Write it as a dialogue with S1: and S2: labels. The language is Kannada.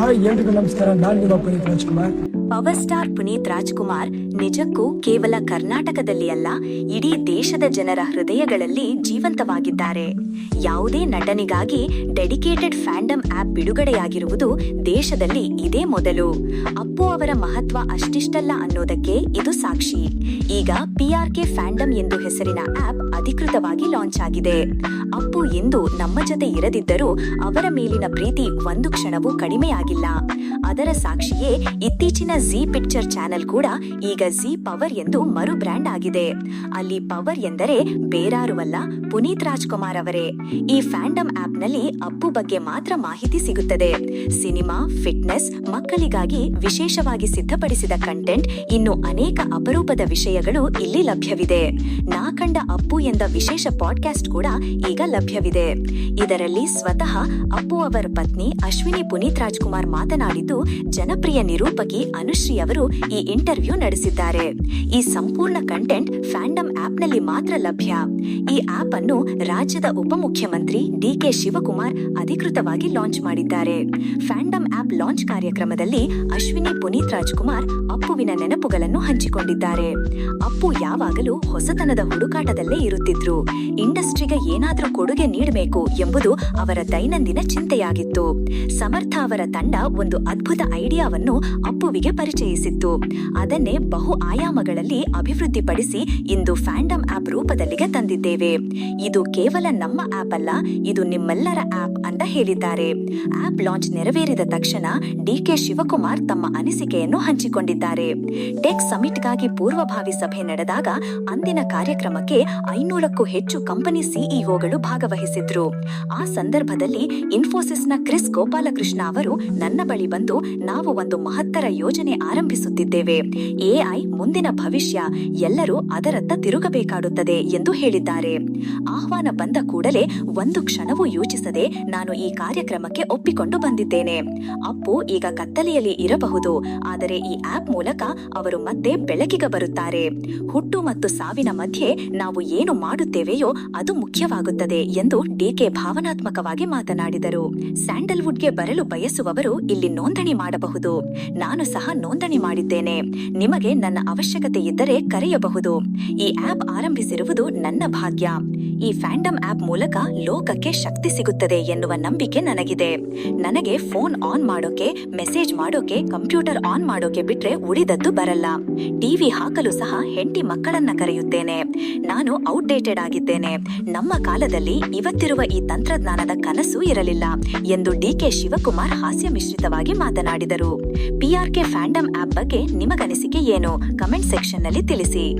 S1: ಹಾಯ್ ಎಲ್ರಿಗೂ ನಮಸ್ಕಾರ. ನಾನು ನಿಮ್ಮ ಪುನೀತ್ ರಾಜ್ಕುಮಾರ್
S2: ಪವರ್ ಸ್ಟಾರ್ ಪುನೀತ್ ರಾಜ್ಕುಮಾರ್ ನಿಜಕ್ಕೂ ಕೇವಲ ಕರ್ನಾಟಕದಲ್ಲಿ ಅಲ್ಲ, ಇಡೀ ದೇಶದ ಜನರ ಹೃದಯಗಳಲ್ಲಿ ಜೀವಂತವಾಗಿದ್ದಾರೆ. ಯಾವುದೇ ನಟನಿಗಾಗಿ ಡೆಡಿಕೇಟೆಡ್ ಫ್ಯಾಂಡಮ್ ಆಪ್ ಬಿಡುಗಡೆಯಾಗಿರುವುದು ದೇಶದಲ್ಲಿ ಇದೇ ಮೊದಲು. ಅಪ್ಪು ಅವರ ಮಹತ್ವ ಅಷ್ಟಿಷ್ಟಲ್ಲ ಅನ್ನೋದಕ್ಕೆ ಇದು ಸಾಕ್ಷಿ. ಈಗ ಪಿಆರ್ಕೆ ಫ್ಯಾಂಡಮ್ ಎಂದು ಹೆಸರಿನ ಆಪ್ ಅಧಿಕೃತವಾಗಿ ಲಾಂಚ್ ಆಗಿದೆ. ಅಪ್ಪು ಎಂದು ನಮ್ಮ ಜೊತೆ ಇರದಿದ್ದರೂ ಅವರ ಮೇಲಿನ ಪ್ರೀತಿ ಒಂದು ಕ್ಷಣವೂ ಕಡಿಮೆಯಾಗಿಲ್ಲ. ಅದರ ಸಾಕ್ಷಿಯೇ ಇತ್ತೀಚಿನ ಜಿ ಪಿಕ್ಚರ್ ಚಾನೆಲ್ ಕೂಡ ಈಗ ಜಿ ಪವರ್ ಎಂದು ಮರು ಬ್ರ್ಯಾಂಡ್ ಆಗಿದೆ. ಅಲ್ಲಿ ಪವರ್ ಎಂದರೆ ಬೇರಾರುವಲ್ಲ ಪುನೀತ್ ರಾಜ್ಕುಮಾರ್ ಅವರೇ. ಈ ಫ್ಯಾಂಡಮ್ ಆಪ್ನಲ್ಲಿ ಅಪ್ಪು ಬಗ್ಗೆ ಮಾತ್ರ ಮಾಹಿತಿ ಸಿಗುತ್ತದೆ. ಸಿನಿಮಾ, ಫಿಟ್ನೆಸ್, ಮಕ್ಕಳಿಗಾಗಿ ವಿಶೇಷವಾಗಿ ಸಿದ್ಧಪಡಿಸಿದ ಕಂಟೆಂಟ್ ಇನ್ನು ಅನೇಕ ಅಪರೂಪದ ವಿಷಯಗಳು ಇಲ್ಲಿ ಲಭ್ಯವಿದೆ. ನಾ ಕಂಡ ಅಪ್ಪು ಎಂದ ವಿಶೇಷ ಪಾಡ್ಕಾಸ್ಟ್ ಕೂಡ ಈಗ ಲಭ್ಯವಿದೆ. ಇದರಲ್ಲಿ ಸ್ವತಃ ಅಪ್ಪು ಅವರ ಪತ್ನಿ ಅಶ್ವಿನಿ ಪುನೀತ್ ರಾಜ್ಕುಮಾರ್ ಮಾತನಾಡಿದ್ದು, ಜನಪ್ರಿಯ ನಿರೂಪಕಿ ಅನುಶ್ರೀ ಅವರು ಈ ಇಂಟರ್ವ್ಯೂ ನಡೆಸಿದ್ದಾರೆ. ಈ ಸಂಪೂರ್ಣ ಕಂಟೆಂಟ್ ಫ್ಯಾಂಡಮ್ ಆಪ್ನಲ್ಲಿ ಮಾತ್ರ ಲಭ್ಯ. ಈ ಆಪ್ ಅನ್ನು ರಾಜ್ಯದ ಉಪಮುಖ್ಯಮಂತ್ರಿ ಡಿಕೆ ಶಿವಕುಮಾರ್ ಅಧಿಕೃತವಾಗಿ ಲಾಂಚ್ ಮಾಡಿದ್ದಾರೆ. ಫ್ಯಾಂಡಮ್ ಆಪ್ ಲಾಂಚ್ ಕಾರ್ಯಕ್ರಮದಲ್ಲಿ ಅಶ್ವಿನಿ ಪುನೀತ್ ರಾಜ್ಕುಮಾರ್ ಅಪ್ಪುವಿನ ನೆನಪುಗಳನ್ನು ಹಂಚಿಕೊಂಡಿದ್ದಾರೆ. ಅಪ್ಪು ಯಾವಾಗಲೂ ಹೊಸತನದ ಹುಡುಕಾಟದಲ್ಲೇ ಇರುತ್ತಿದ್ರು. ಇಂಡಸ್ಟ್ರಿಗೆ ಏನಾದರೂ ಕೊಡುಗೆ ನೀಡಬೇಕು ಎಂಬುದು ಅವರ ದೈನಂದಿನ ಚಿಂತೆಯಾಗಿತ್ತು. ಸಮರ್ಥ ಅವರ ತಂಡ ಒಂದು ಅದ್ಭುತ ಐಡಿಯಾವನ್ನು ಅಪ್ಪುವಿಗೆ ಪರಿಚಯಿಸಿತ್ತು. ಅದನ್ನೇ ಬಹು ಆಯಾಮಗಳಲ್ಲಿ ಅಭಿವೃದ್ಧಿಪಡಿಸಿ ಇಂದು ಫ್ಯಾಂಡಮ್ ಆಪ್ ರೂಪದಲ್ಲಿಗೆ ತಂದಿದ್ದೇವೆ. ಇದು ಕೇವಲ ನಮ್ಮ ಆಪ್ ಅಲ್ಲ, ಇದು ನಿಮ್ಮೆಲ್ಲರ ಆಪ್ ಅಂತ ಹೇಳಿದ್ದಾರೆ. ಆಪ್ ಲಾಂಚ್ ನೆರವೇರಿದ ತಕ್ಷಣ ಡಿಕೆ ಶಿವಕುಮಾರ್ ತಮ್ಮ ಅನಿಸಿಕೆಯನ್ನು ಹಂಚಿಕೊಂಡಿದ್ದಾರೆ. ಟೆಕ್ ಸಮಿಟ್ಗಾಗಿ ಪೂರ್ವಭಾವಿ ಸಭೆ ನಡೆದಾಗ ಅಂದಿನ ಕಾರ್ಯಕ್ರಮಕ್ಕೆ ಐನೂರಕ್ಕೂ ಹೆಚ್ಚು ಕಂಪನಿ ಸಿಇಒಗಳು ಭಾಗವಹಿಸಿದ್ರು. ಆ ಸಂದರ್ಭದಲ್ಲಿ ಇನ್ಫೋಸಿಸ್ನ ಕ್ರಿಸ್ ಗೋಪಾಲಕೃಷ್ಣ ಅವರು ನನ್ನ ಬಳಿ ಬಂದು ನಾವು ಒಂದು ಮಹತ್ತರ ಯೋಜನೆ ಆರಂಭಿಸುತ್ತಿದ್ದೇವೆ. ಎಐ ಮುಂದಿನ ಭವಿಷ್ಯ ಎಲ್ಲರೂ ಅದರತ್ತ ತಿರುಗಬೇಕಾಗುತ್ತದೆ ಎಂದು ಹೇಳಿದ್ದಾರೆ. ಆಹ್ವಾನ ಬಂದ ಕೂಡಲೇ ಒಂದು ಕ್ಷಣವೂ ಯೋಚಿಸದೆ ನಾನು ಈ ಕಾರ್ಯಕ್ರಮಕ್ಕೆ ಒಪ್ಪಿಕೊಂಡು ಬಂದಿದ್ದೇನೆ. ಅಪ್ಪು ಈಗ ಕತ್ತಲೆಯಲ್ಲಿ ಇರಬಹುದು, ಆದರೆ ಈ ಆಪ್ ಮೂಲಕ ಅವರು ಮತ್ತೆ ಬೆಳಕಿಗೆ ಬರುತ್ತಾರೆ. ಹುಟ್ಟು ಮತ್ತು ಸಾವಿನ ಮಧ್ಯೆ ನಾವು ಏನು ಮಾಡುತ್ತೇವೆಯೋ ಅದು ಮುಖ್ಯವಾಗುತ್ತದೆ ಎಂದು ಡಿಕೆ ಭಾವನಾತ್ಮಕವಾಗಿ ಮಾತನಾಡಿದರು. ಸ್ಯಾಂಡಲ್ವುಡ್ಗೆ ಬರಲು ಬಯಸುವವರು ಇಲ್ಲಿ ನೋಂದಣಿ ಮಾಡಬಹುದು. ನಾನು ಸಹ ನೋಂದಣಿ ಮಾಡಿದ್ದೇನೆ. ನಿಮಗೆ ನನ್ನ ಅವಶ್ಯಕತೆ ಇದ್ದರೆ ಕರೆಯಬಹುದು. ಈ ಆಪ್ ಆರಂಭಿಸಿರುವುದು ನನ್ನ ಭಾಗ್ಯ. ಈ ಫ್ಯಾಂಡಮ್ ಆಪ್ ಮೂಲಕ ಲೋಕಕ್ಕೆ ಶಕ್ತಿ ಸಿಗುತ್ತದೆ ಎನ್ನುವ ನಂಬಿಕೆ ನನಗಿದೆ. ನನಗೆ ಫೋನ್ ಆನ್ ಮಾಡೋಕೆ, ಮೆಸೇಜ್ ಮಾಡೋಕೆ, ಕಂಪ್ಯೂಟರ್ ಆನ್ ಮಾಡೋಕೆ ಬಿಟ್ರೆ ಉಳಿದದ್ದು ಬರಲ್ಲ. ಟಿವಿ ಹಾಕಲು ಸಹ ಹೆಂಡತಿ ಮಕ್ಕಳನ್ನ ಕರೆಯುತ್ತೇನೆ. ನಾನು ಔಟ್ಡೇಟೆಡ್ ಆಗಿದ್ದೇನೆ. ನಮ್ಮ ಕಾಲದಲ್ಲಿ ಇವತ್ತಿರುವ ಈ ತಂತ್ರಜ್ಞಾನದ ಕನಸು ಇರಲಿಲ್ಲ ಎಂದು ಡಿ ಕೆ ಶಿವಕುಮಾರ್ ಹಾಸ್ಯ ಮಿಶ್ರಿತವಾಗಿ ಮಾತನಾಡಿದರು. ಪಿಆರ್ಕೆ ಫ್ಯಾಂಡಮ್ ಆಪ್ ಬಗ್ಗೆ ನಿಮಗನಿಸಿಕೆ ಏನು? ಕಮೆಂಟ್ ಸೆಕ್ಷನ್ನಲ್ಲಿ ತಿಳಿಸಿ.